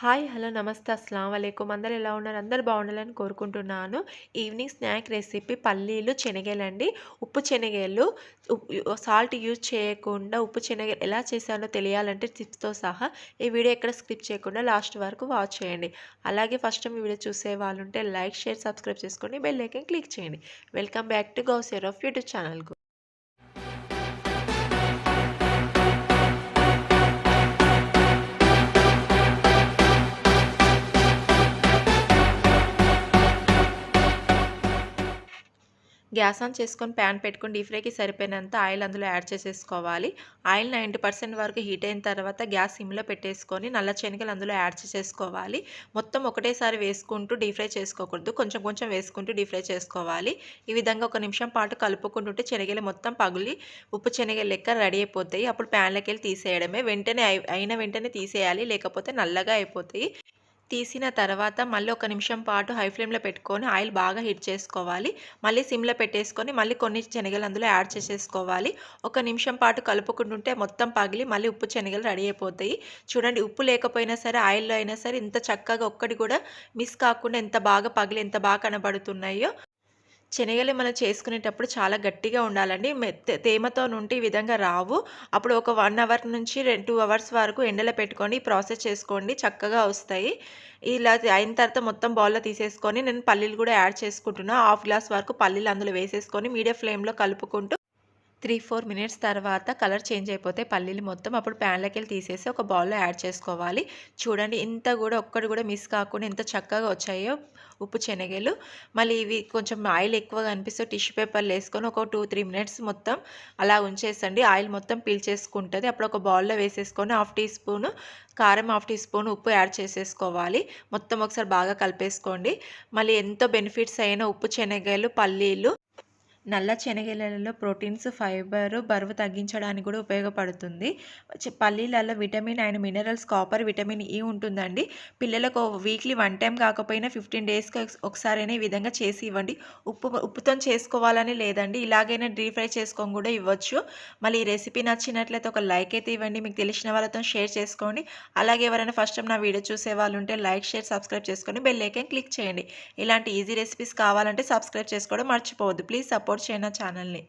Hi hello నమస్తే అస్సలం వలైకుమ్ అందరు ఎలా ఉన్నారు? అందరు బాగుండాలని కోరుకుంటున్నాను. ఈవినింగ్ స్నాక్ రెసిపీ పల్లీలు శనగలండి. ఉప్పు శనగలు సాల్ట్ యూజ్ చేయకుండా ఉప్పు శనగలు ఎలా చేశానో తెలియాలంటే టిప్స్తో సహా ఈ వీడియో ఎక్కడ స్క్రిప్ చేయకుండా లాస్ట్ వరకు వాచ్ చేయండి. అలాగే ఫస్ట్ టైం ఈ వీడియో చూసే వాళ్ళు ఉంటే లైక్ షేర్ సబ్స్క్రైబ్ చేసుకొని బెల్ ఐకన్ క్లిక్ చేయండి. వెల్కమ్ బ్యాక్ టు గౌసేర్ ఆఫ్ యూట్యూబ్ ఛానల్కు గ్యాస్ ఆన్ చేసుకొని ప్యాన్ పెట్టుకొని డీప్ ఫ్రైకి సరిపోయినంత ఆయిల్ అందులో యాడ్ చేసేసుకోవాలి. ఆయిల్ నైంటీ పర్సెంట్ వరకు హీట్ అయిన తర్వాత గ్యాస్ సిమ్లో పెట్టేసుకొని నల్ల శనగలు అందులో యాడ్ చేసేసుకోవాలి. మొత్తం ఒకటేసారి వేసుకుంటూ డీప్ ఫ్రై చేసుకోకూడదు. కొంచెం కొంచెం వేసుకుంటూ డీప్ ఫ్రై చేసుకోవాలి. ఈ విధంగా ఒక నిమిషం పాటు కలుపుకుంటుంటే శనగలు మొత్తం పగులి ఉప్పు శనగలు లెక్క రెడీ అయిపోతాయి. అప్పుడు ప్యాన్లోకి వెళ్ళి తీసేయడమే. వెంటనే అయిన వెంటనే తీసేయాలి. లేకపోతే నల్లగా అయిపోతాయి. తీసిన తర్వాత మళ్ళీ ఒక నిమిషం పాటు హై ఫ్లేమ్లో పెట్టుకొని ఆయిల్ బాగా హీట్ చేసుకోవాలి. మళ్ళీ సిమ్లో పెట్టేసుకొని మళ్ళీ కొన్ని శనగలు అందులో యాడ్ చేసేసుకోవాలి. ఒక నిమిషం పాటు కలుపుకుంటుంటే మొత్తం పగిలి మళ్ళీ ఉప్పు శనగలు రెడీ అయిపోతాయి. చూడండి ఉప్పు లేకపోయినా సరే ఆయిల్లో అయినా సరే ఇంత చక్కగా ఒక్కటి కూడా మిస్ కాకుండా ఎంత బాగా పగిలి ఎంత బాగా కనబడుతున్నాయో శనగలు మనం చేసుకునేటప్పుడు చాలా గట్టిగా ఉండాలండి. తేమతో నుండి ఈ విధంగా రావు. అప్పుడు ఒక వన్ అవర్ నుంచి టూ అవర్స్ వరకు ఎండలో పెట్టుకొని ప్రాసెస్ చేసుకోండి. చక్కగా వస్తాయి. ఇలా అయిన తర్వాత మొత్తం బౌల్లో తీసేసుకొని నేను పల్లీలు కూడా యాడ్ చేసుకుంటున్నా. హాఫ్ గ్లాస్ వరకు పల్లీలు అందులో వేసేసుకొని మీడియం ఫ్లేమ్లో కలుపుకుంటూ త్రీ ఫోర్ మినిట్స్ తర్వాత కలర్ చేంజ్ అయిపోతే పల్లీలు మొత్తం అప్పుడు ప్యాన్లోకి వెళ్ళి తీసేసి ఒక బౌల్లో యాడ్ చేసుకోవాలి. చూడండి ఇంత కూడా ఒక్కటి కూడా మిస్ కాకుండా ఎంత చక్కగా వచ్చాయో ఉప్పు శనగలు. మళ్ళీ ఇవి కొంచెం ఆయిల్ ఎక్కువగా అనిపిస్తే టిష్యూ పేపర్లు వేసుకొని ఒక టూ త్రీ మినిట్స్ మొత్తం అలా ఉంచేసండి. ఆయిల్ మొత్తం పీల్చేసుకుంటుంది అప్పుడు ఒక బౌల్లో వేసేసుకొని హాఫ్ టీ స్పూన్ కారం హాఫ్ టీ స్పూన్ ఉప్పు యాడ్ చేసేసుకోవాలి. మొత్తం ఒకసారి బాగా కలిపేసుకోండి. మళ్ళీ ఎంతో బెనిఫిట్స్ అయిన ఉప్పు శనగలు పల్లీలు నల్ల శనగలలో ప్రోటీన్స్ ఫైబర్ బరువు తగ్గించడానికి కూడా ఉపయోగపడుతుంది. పల్లీలలో vitamin and minerals copper vitamin E ఉంటుందండి. పిల్లలకు వీక్లీ వన్ టైం కాకపోయినా ఫిఫ్టీన్ డేస్కి ఒకసారైనా ఈ విధంగా చేసి ఇవ్వండి. ఉప్పు ఉప్పుతో చేసుకోవాలని లేదండి. ఇలాగైనా డీప్ ఫ్రై చేసుకొని కూడా ఇవ్వచ్చు. మళ్ళీ ఈ రెసిపీ నచ్చినట్లయితే ఒక లైక్ అయితే ఇవ్వండి. మీకు తెలిసిన వాళ్ళతో షేర్ చేసుకోండి. అలాగే ఎవరైనా ఫస్ట్ టైం నా వీడియో చూసే వాళ్ళు ఉంటే లైక్ షేర్ సబ్స్క్రైబ్ చేసుకొని బెల్ ఐకన్ క్లిక్ చేయండి. ఇలాంటి ఈజీ రెసిపీస్ కావాలంటే సబ్స్క్రైబ్ చేసుకోవడం మర్చిపోవద్దు. ప్లీజ్ సపోర్ట్ సపోర్ట్ చేయన ఛానల్ని.